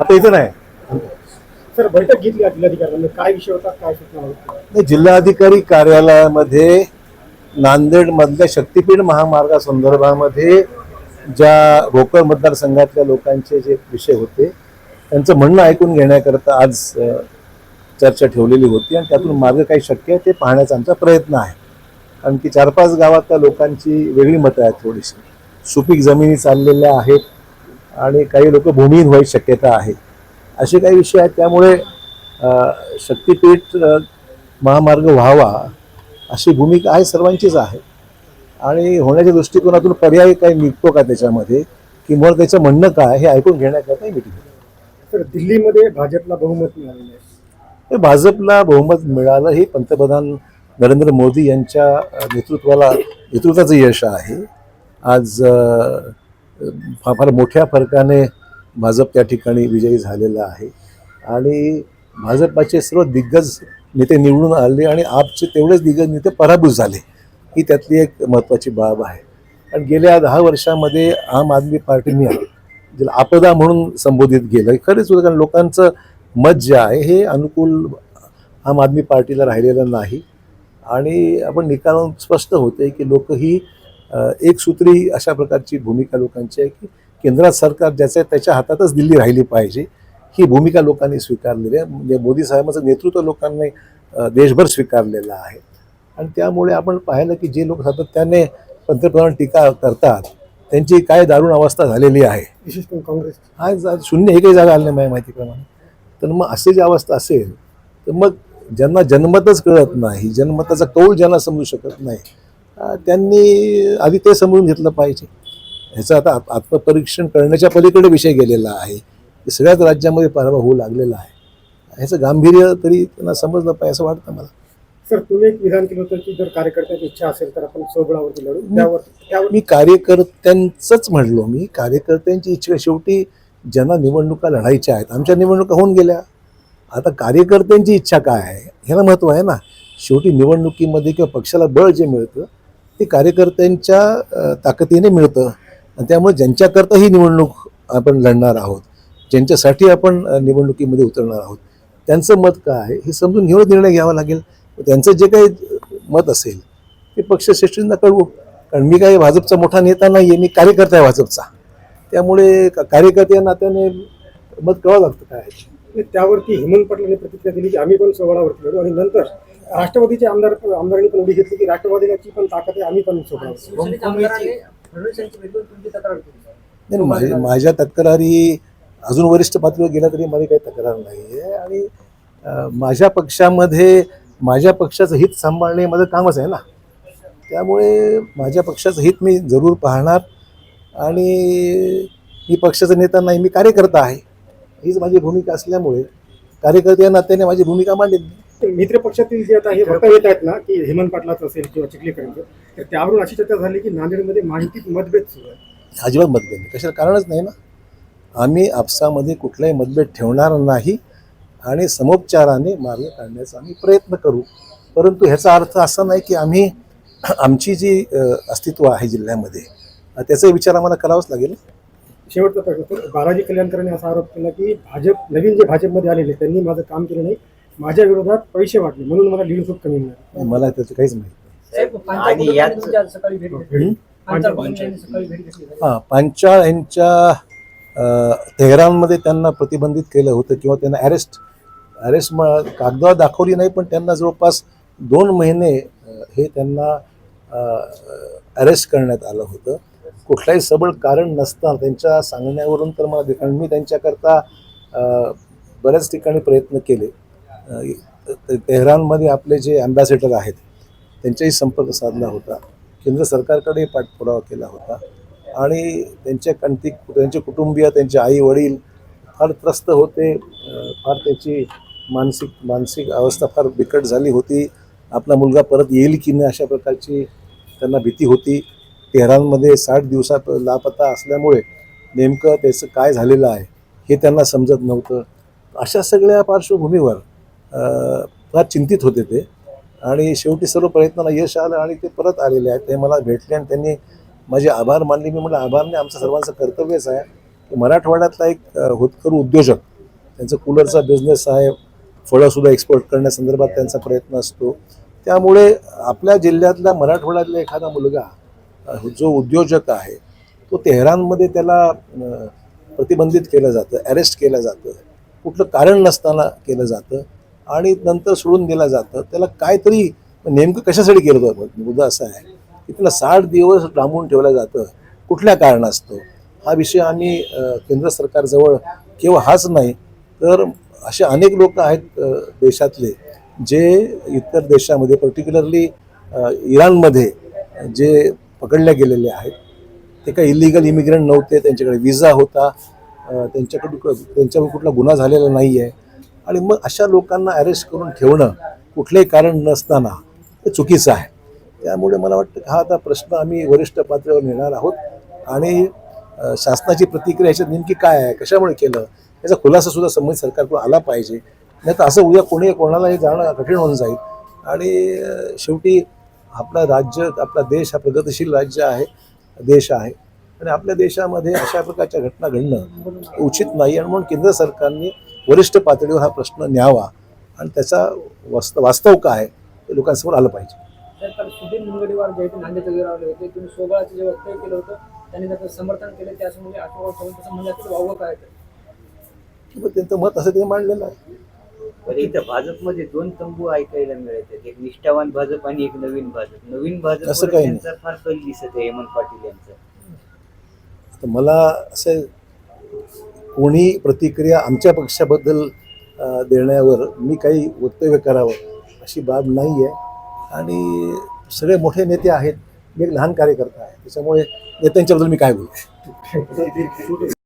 आता इथं नाही. सर बैठक घेतली जिल्हाधिकाऱ्यांनी? काय विषय होता? काय सूचना जिल्हाधिकारी कार्यालयामध्ये नांदेड मधल्या शक्तीपीठ महामार्गासंदर्भामध्ये ज्या भोकर मतदारसंघातल्या लोकांचे जे विषय होते त्यांचं म्हणणं ऐकून घेण्याकरता आज चर्चा ठेवलेली होती आणि त्यातून मार्ग काही शक्य आहे ते पाहण्याचा आमचा प्रयत्न आहे. कारण की चार पाच गावातल्या लोकांची वेगळी मतं आहेत थोडीशी. सुपीक जमिनी चाललेल्या आहेत आणि काही लोक भूमिहीन व्हायची शक्यता आहे. असे काही विषय आहेत त्यामुळे शक्तीपीठ महामार्ग व्हावा अशी भूमिका आहे सर्वांचीच आहे. आणि होण्याच्या दृष्टिकोनातून पर्याय काही निघतो का त्याच्यामध्ये? किंवा त्याचं म्हणणं काय हे ऐकून घेण्याकरता मिटिंग सर दिल्लीमध्ये भाजपला बहुमत मिळालेलं आहे. भाजपला बहुमत मिळालं हे पंतप्रधान नरेंद्र मोदी यांच्या नेतृत्वाला नेतृत्वाचं यश आहे. आज फार मोठ्या फरकाने भाजप त्या ठिकाणी विजयी झालेला आहे. आणि भाजपाचे सर्व दिग्गज नेते निवडून आले आणि आपचे तेवढेच दिग्गज नेते पराभूत झाले. ही त्यातली एक महत्त्वाची बाब आहे. आणि गेल्या दहा वर्षामध्ये आम आदमी पार्टीने ज्याला आपदा म्हणून संबोधित केलं खरेच होतं कारण लोकांचं मत जे आहे हे अनुकूल आम आदमी पार्टीला राहिलेलं नाही. आणि आपण निकालावरून स्पष्ट होते की लोक ही अ, एकसूत्री अशा प्रकारची भूमिका लोकांची आहे की केंद्रात सरकार ज्याच्या त्याच्या हातातच दिल्ली राहिली पाहिजे. ही भूमिका लोकांनी स्वीकारलेली आहे. म्हणजे मोदी साहेबांचं नेतृत्व लोकांनी देशभर स्वीकारलेलं आहे. आणि त्यामुळे आपण पाहिलं की जे लोक सातत्याने पंतप्रधान टीका करतात त्यांची काय दारुण अवस्था झालेली आहे. विशेष काँग्रेस. आज शून्य एकही जागा आली नाही माझ्या माहितीप्रमाणे. तर मग अशी जी अवस्था असेल तर मग ज्यांना जन्मतच कळत नाही जन्मताचा कौल ज्यांना समजू शकत नाही त्यांनी आधी ते समजून घेतलं पाहिजे. ह्याचं आता आत- आत्मपरीक्षण करण्याच्या पलीकडे विषय गेलेला आहे. की सगळ्याच राज्यामध्ये पराभव होऊ लागलेला आहे. ह्याचं गांभीर्य तरी त्यांना समजलं पाहिजे असं वाटतं मला. सर तुम्ही एक विधान केलं होतं की जर कार्यकर्त्याची इच्छा असेल तर आपण स्वबळावरती लढू. त्यावर त्यावर मी कार्यकर्त्यांचंच म्हणलो मी. कार्यकर्त्यांची इच्छा शेवटी ज्यांना निवडणुका लढायच्या आहेत आमच्या निवडणुका होऊन गेल्या. आता कार्यकर्त्यांची इच्छा काय आहे? ह्याला महत्त्व आहे ना. शेवटी निवडणुकीमध्ये किंवा पक्षाला बळ जे मिळतं ते कार्यकर्त्यांच्या ताकदीने मिळतं. आणि त्यामुळे ज्यांच्याकरता ही निवडणूक आपण लढणार आहोत ज्यांच्यासाठी आपण निवडणुकीमध्ये उतरणार आहोत त्यांचं मत काय आहे हे समजून घेऊन निर्णय घ्यावा लागेल. त्यांचं जे काही मत असेल ते पक्षश्रेष्ठींना कळवू. कारण मी काही भाजपचा मोठा नेता नाही आहे मी कार्यकर्ता आहे भाजपचा. त्यामुळे का- कार्यकर्ते या नात्याने मत कळावं लागतं काय आहे. त्यावरती हेमंत पाटलांनी प्रतिक्रिया दिली की आम्ही पण स्वबळावरती लढू. आणि नंतर राष्ट्रवादीचे आमदार आमदारांनी पण उडी घेतली की राष्ट्रवादीची पण ताकद आहे आम्ही पण नाही, माझ्या माझ्या तक्रारी अजून वरिष्ठ पातळीवर गेल्या तरी माझी काही तक्रार नाही आहे आणि माझ्या पक्षामध्ये माझ्या पक्षाचं हित सांभाळणे माझं कामच आहे ना. त्यामुळे माझ्या पक्षाचं हित मी जरूर पाहणार. आणि मी पक्षाचा नेता नाही मी कार्यकर्ता आहे. हीच माझी भूमिका असल्यामुळे कार्यकर्ते या नात्याने माझी भूमिका मांडेल. मित्र पक्षातील जे आता हे वक्तव्य येत आहेत ना की हेमंत पाटलाचं असेल किंवा चिखलीकरांचं तर त्यावरून अशी चर्चा झाली की नांदेडमध्ये माहितीत मतभेद सुरू आहे अजिबात मतभेद नाही. कशाला कारणच नाही ना. आम्ही आपसामध्ये कुठलाही मतभेद ठेवणार नाही आणि समोपचाराने मार्ग काढण्याचा आम्ही प्रयत्न करू. परंतु ह्याचा अर्थ असा नाही की आम्ही आमची जी अस्तित्व आहे जिल्ह्यामध्ये अ, त्याचा विचार आम्हाला करावाच लागेल. शेवटचा प्रश्न बालाजी कल्याणकरांनी असा आरोप केला की भाजप नवीन जे भाजपमध्ये आलेले त्यांनी माझं काम केलं नाही. माझ्या विरोधात पैसे वाटले म्हणून मला लीड खूप कमी मिळाली. मला त्याचं काहीच माहिती आणि यात- सकाळी भेट घेतली. पांचाळ कुटुंबियांनी सकाळी भेट घेतली. हां पांचाळ यांच्या अ, तेहरानमध्ये त्यांना प्रतिबंधित केलं होतं किंवा त्यांना अरेस्ट अरेस्ट म कागदावर दाखवली नाही पण त्यांना जवळपास दोन महिने अ, हे त्यांना अरेस्ट करण्यात आलं होतं. कुठलाही सबळ कारण नसता त्यांच्या सांगण्यावरून तर मला दे- कारण मी त्यांच्याकरता अ, बऱ्याच ठिकाणी प्रयत्न केले. तेहरानमध्ये आपले जे अँबॅसेडर आहेत त्यांच्याही संपर्क साधला होता. केंद्र सरकारकडे पाठपुरावा केला होता. आणि त्यांच्या कंटी त्यांचे कुटुंबीय त्यांचे आई वडील फार त्रस्त होते. फार त्याची मानसिक मानसिक अवस्था फार बिकट झाली होती. आपला मुलगा परत येईल की नाही अशा प्रकारची त्यांना भीती होती. तेहरानमध्ये साठ दिवसात लापता असल्यामुळे नेमकं त्याचं काय झालेलं आहे हे त्यांना समजत नव्हतं. अशा सगळ्या पार्श्वभूमीवर फार चिंतित होते ते. आणि शेवटी सर्व प्रयत्नांना यश आलं आणि ते परत आलेले आहेत. ते मला भेटले आणि त्यांनी माझे आभार मानले. मी म्हटलं आभार नाही आमचं सर्वांचं कर्तव्यच आहे. मराठवाड्यातला एक होतकरू उद्योजक त्यांचा कूलरचा बिझनेस आहे फळंसुद्धा एक्सपोर्ट करण्यासंदर्भात त्यांचा प्रयत्न असतो. त्यामुळे आपल्या जिल्ह्यातला मराठवाड्यातला एखादा मुलगा जो उद्योजक आहे तो तेहरानमध्ये त्याला प्रतिबंधित केलं जातं अरेस्ट केलं जातं. कुठलं कारण नसताना केलं जातं. आणि नंतर सोडून दिलं जातं. त्याला काहीतरी नेमकं कशासाठी केलं जातं? म्हणजे मुद्दा असा आहे की त्याला साठ दिवस डांबून ठेवलं जातं. कुठल्या कारणास्तव? हा विषय आम्ही केंद्र सरकारजवळ केवळ हाच नाही तर असे अनेक लोक आहेत देशातले जे इतर देशामध्ये पर्टिक्युलरली इराणमध्ये जे पकडले गेलेले आहेत. ते काही इलिगल इमिग्रंट नव्हते त्यांच्याकडे विजा होता अ, त्यांच्याकडे त्यांच्यावर कुठला गुन्हा झालेला नाही आहे आणि मग अशा लोकांना अरेस्ट करून ठेवणं कुठलंही कारण नसताना हे चुकीचं आहे. त्यामुळे मला वाटतं हा आता प्रश्न आम्ही वरिष्ठ पातळीवर नेणार आहोत. आणि शासनाची प्रतिक्रिया ह्याच्यात नेमकी काय आहे? कशामुळे केलं? याचा खुलासा सुद्धा संबंधित सरकारकडून आला पाहिजे. नाही तर असं उद्या कोणी कोणालाही जाणं कठीण होऊन जाईल. आणि शेवटी आपला राज्य आपला देश हा प्रगतिशील राज्य आहे देश आहे. आणि आपल्या देशामध्ये अशा प्रकारच्या घटना घडणं उचित नाही. आणि म्हणून केंद्र सरकारने वरिष्ठ पातळीवर हा प्रश्न न्यावा आणि त्याचा वास्तव वास्तव काय ते लोकांसमोर आलं पाहिजे. सुधीर जे राहिले होते. तुम्ही सोबळाचं जे वक्तव्य केलं होतं त्यांनी त्याचं समर्थन केलं. आठवडा काय त्यांचं मत असं ते मांडलेलं आहे. पण इथं भाजपमध्ये दोन तंबू ऐकायला मिळतात. एक निष्ठावान भाजप आणि एक नवीन भाजप. नवीन भाजप असं काही फार कल दिसत आहे हेमंत पाटील यांचा. तर मला असं कोणी प्रतिक्रिया आमच्या पक्षाबद्दल देण्यावर मी काही वक्तव्य करावं अशी बाब नाही आहे आणि सगळे मोठे नेते आहेत. मी एक लहान कार्यकर्ता आहे. त्याच्यामुळे नेत्यांच्याबद्दल मी काय बोलू?